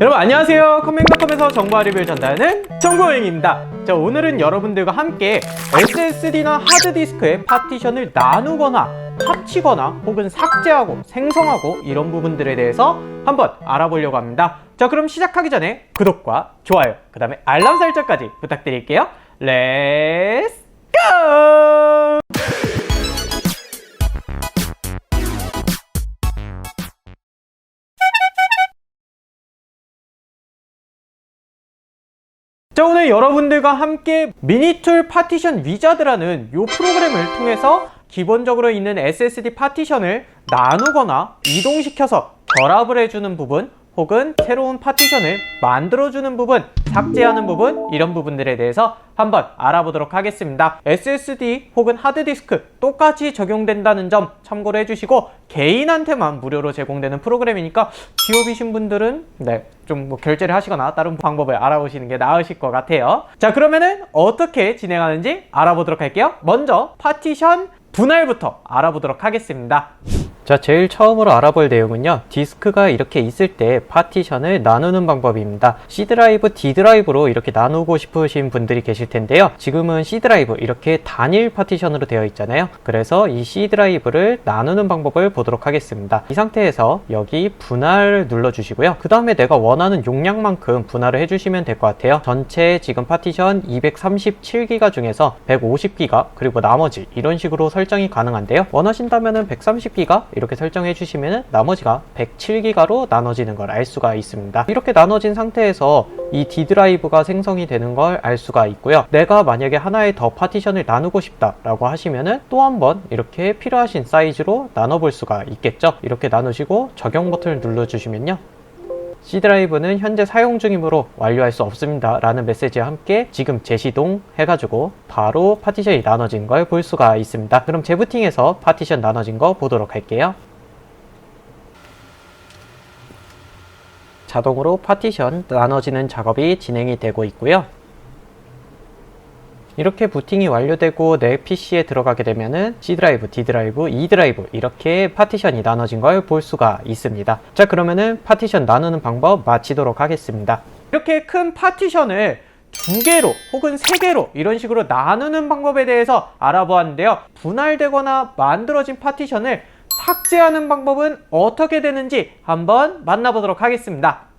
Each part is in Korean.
여러분 안녕하세요. 컴맹닷컴에서 정보 리뷰를 전달하는 정보행입니다. 자 오늘은 여러분들과 함께 SSD나 하드디스크의 파티션을 나누거나 합치거나 혹은 삭제하고 생성하고 이런 부분들에 대해서 한번 알아보려고 합니다. 자 그럼 시작하기 전에 구독과 좋아요 그 다음에 알람 설정까지 부탁드릴게요. 렛츠 고! 자 오늘 여러분들과 함께 미니툴 파티션 위자드라는 이 프로그램을 통해서 기본적으로 있는 SSD 파티션을 나누거나 이동시켜서 결합을 해주는 부분 혹은 새로운 파티션을 만들어주는 부분, 삭제하는 부분 이런 부분들에 대해서 한번 알아보도록 하겠습니다. SSD 혹은 하드디스크 똑같이 적용된다는 점 참고로 해주시고 개인한테만 무료로 제공되는 프로그램이니까 기업이신 분들은 네, 좀 뭐 결제를 하시거나 다른 방법을 알아보시는 게 나으실 것 같아요. 자 그러면은 어떻게 진행하는지 알아보도록 할게요. 먼저 파티션 분할부터 알아보도록 하겠습니다. 자, 제일 처음으로 알아볼 내용은요. 디스크가 이렇게 있을 때 파티션을 나누는 방법입니다. C 드라이브, D 드라이브로 이렇게 나누고 싶으신 분들이 계실 텐데요. 지금은 C 드라이브 이렇게 단일 파티션으로 되어 있잖아요. 그래서 이 C 드라이브를 나누는 방법을 보도록 하겠습니다. 이 상태에서 여기 분할 눌러 주시고요. 그 다음에 내가 원하는 용량만큼 분할을 해 주시면 될 것 같아요. 전체 지금 파티션 237기가 중에서 150기가 그리고 나머지 이런 식으로 설정이 가능한데요. 원하신다면은 130기가 이렇게 설정해 주시면 나머지가 107기가로 나눠지는 걸 알 수가 있습니다. 이렇게 나눠진 상태에서 이 D 드라이브가 생성이 되는 걸 알 수가 있고요. 내가 만약에 하나의 더 파티션을 나누고 싶다라고 하시면은 또 한 번 이렇게 필요하신 사이즈로 나눠볼 수가 있겠죠. 이렇게 나누시고 적용 버튼을 눌러주시면요. C 드라이브는 현재 사용 중이므로 완료할 수 없습니다. 라는 메시지와 함께 지금 재시동 해가지고 바로 파티션이 나눠진 걸 볼 수가 있습니다. 그럼 재부팅해서 파티션 나눠진 거 보도록 할게요. 자동으로 파티션 나눠지는 작업이 진행이 되고 있고요. 이렇게 부팅이 완료되고 내 PC에 들어가게 되면은 C 드라이브, D 드라이브, E 드라이브 이렇게 파티션이 나눠진 걸 볼 수가 있습니다. 자 그러면은 파티션 나누는 방법 마치도록 하겠습니다. 이렇게 큰 파티션을 두 개로 혹은 세 개로 이런 식으로 나누는 방법에 대해서 알아보았는데요. 분할되거나 만들어진 파티션을 삭제하는 방법은 어떻게 되는지 한번 만나보도록 하겠습니다.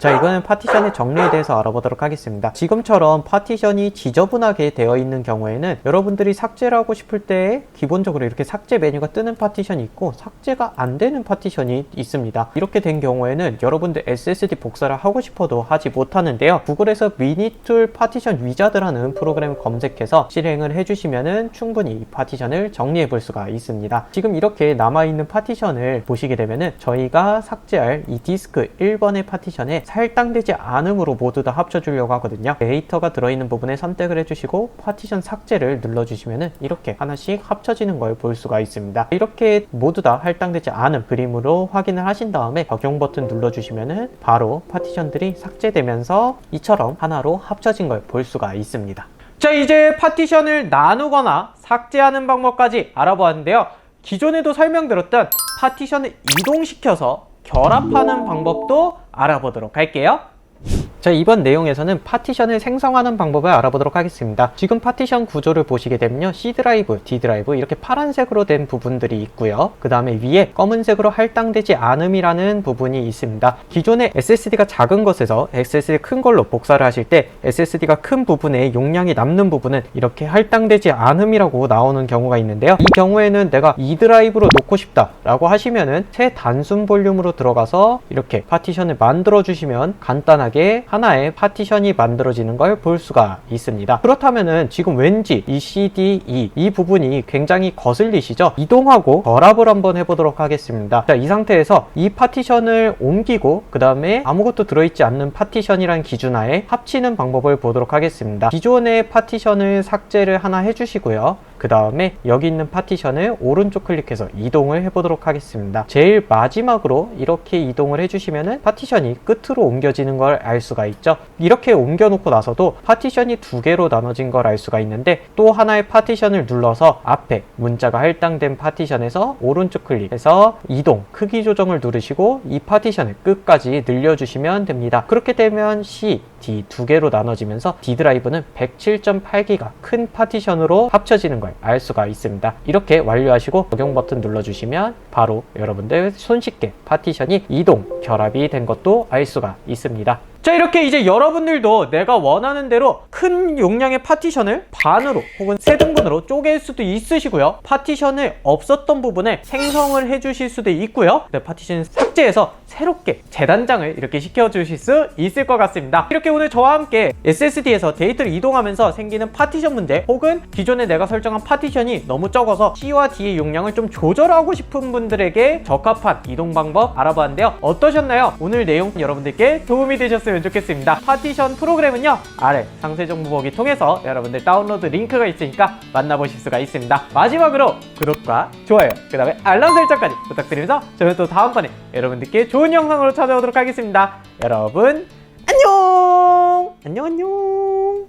자 이거는 파티션의 정리에 대해서 알아보도록 하겠습니다. 지금처럼 파티션이 지저분하게 되어 있는 경우에는 여러분들이 삭제를 하고 싶을 때 기본적으로 이렇게 삭제 메뉴가 뜨는 파티션이 있고 삭제가 안 되는 파티션이 있습니다. 이렇게 된 경우에는 여러분들 SSD 복사를 하고 싶어도 하지 못하는데요. 구글에서 미니툴 파티션 위자드라는 프로그램을 검색해서 실행을 해주시면은 충분히 이 파티션을 정리해 볼 수가 있습니다. 지금 이렇게 남아있는 파티션을 보시게 되면은 저희가 삭제할 이 디스크 1번의 파티션에 할당되지 않음으로 모두 다 합쳐주려고 하거든요. 데이터가 들어있는 부분에 선택을 해주시고 파티션 삭제를 눌러주시면 이렇게 하나씩 합쳐지는 걸 볼 수가 있습니다. 이렇게 모두 다 할당되지 않은 그림으로 확인을 하신 다음에 적용 버튼 눌러주시면 바로 파티션들이 삭제되면서 이처럼 하나로 합쳐진 걸 볼 수가 있습니다. 자 이제 파티션을 나누거나 삭제하는 방법까지 알아보았는데요. 기존에도 설명드렸던 파티션을 이동시켜서 결합하는 방법도 알아보도록 할게요. 자 이번 내용에서는 파티션을 생성하는 방법을 알아보도록 하겠습니다. 지금 파티션 구조를 보시게 되면요. C 드라이브, D 드라이브 이렇게 파란색으로 된 부분들이 있고요. 그 다음에 위에 검은색으로 할당되지 않음이라는 부분이 있습니다. 기존에 SSD가 작은 것에서 SSD 큰 걸로 복사를 하실 때 SSD가 큰 부분에 용량이 남는 부분은 이렇게 할당되지 않음이라고 나오는 경우가 있는데요. 이 경우에는 내가 E 드라이브로 놓고 싶다 라고 하시면은 새 단순 볼륨으로 들어가서 이렇게 파티션을 만들어 주시면 간단하게 하나의 파티션이 만들어지는 걸 볼 수가 있습니다. 그렇다면은 지금 왠지 이 CD, E 이 부분이 굉장히 거슬리시죠? 이동하고 결합을 한번 해보도록 하겠습니다. 자, 이 상태에서 이 파티션을 옮기고 그 다음에 아무것도 들어있지 않는 파티션이란 기준하에 합치는 방법을 보도록 하겠습니다. 기존의 파티션을 삭제를 하나 해주시고요. 그 다음에 여기 있는 파티션을 오른쪽 클릭해서 이동을 해보도록 하겠습니다. 제일 마지막으로 이렇게 이동을 해주시면은 파티션이 끝으로 옮겨지는 걸 알 수가 있죠. 이렇게 옮겨놓고 나서도 파티션이 두 개로 나눠진 걸 알 수가 있는데 또 하나의 파티션을 눌러서 앞에 문자가 할당된 파티션에서 오른쪽 클릭해서 이동, 크기 조정을 누르시고 이 파티션을 끝까지 늘려주시면 됩니다. 그렇게 되면 C, D 두 개로 나눠지면서 D 드라이브는 107.8기가 큰 파티션으로 합쳐지는 걸알 수가 있습니다. 이렇게 완료하시고 적용 버튼 눌러주시면 바로 여러분들 손쉽게 파티션이 이동, 결합이 된 것도 알 수가 있습니다. 자 이렇게 이제 여러분들도 내가 원하는 대로 큰 용량의 파티션을 반으로 혹은 세 등분으로 쪼갤 수도 있으시고요. 파티션을 없었던 부분에 생성을 해 주실 수도 있고요. 네, 파티션 삭제해서 새롭게 재단장을 이렇게 시켜 주실 수 있을 것 같습니다. 이렇게 오늘 저와 함께 SSD에서 데이터를 이동하면서 생기는 파티션 문제 혹은 기존에 내가 설정한 파티션이 너무 적어서 C와 D의 용량을 좀 조절하고 싶은 분들에게 적합한 이동 방법 알아봤는데요. 어떠셨나요? 오늘 내용 여러분들께 도움이 되셨으면 좋겠습니다. 파티션 프로그램은요 아래 상세 정보 보기 통해서 여러분들 다운로드 링크가 있으니까 만나보실 수가 있습니다. 마지막으로 구독과 좋아요 그 다음에 알람 설정까지 부탁드리면서 저는 또 다음번에 여러분들께 좋은 영상으로 찾아오도록 하겠습니다. 여러분 안녕! 안녕 안녕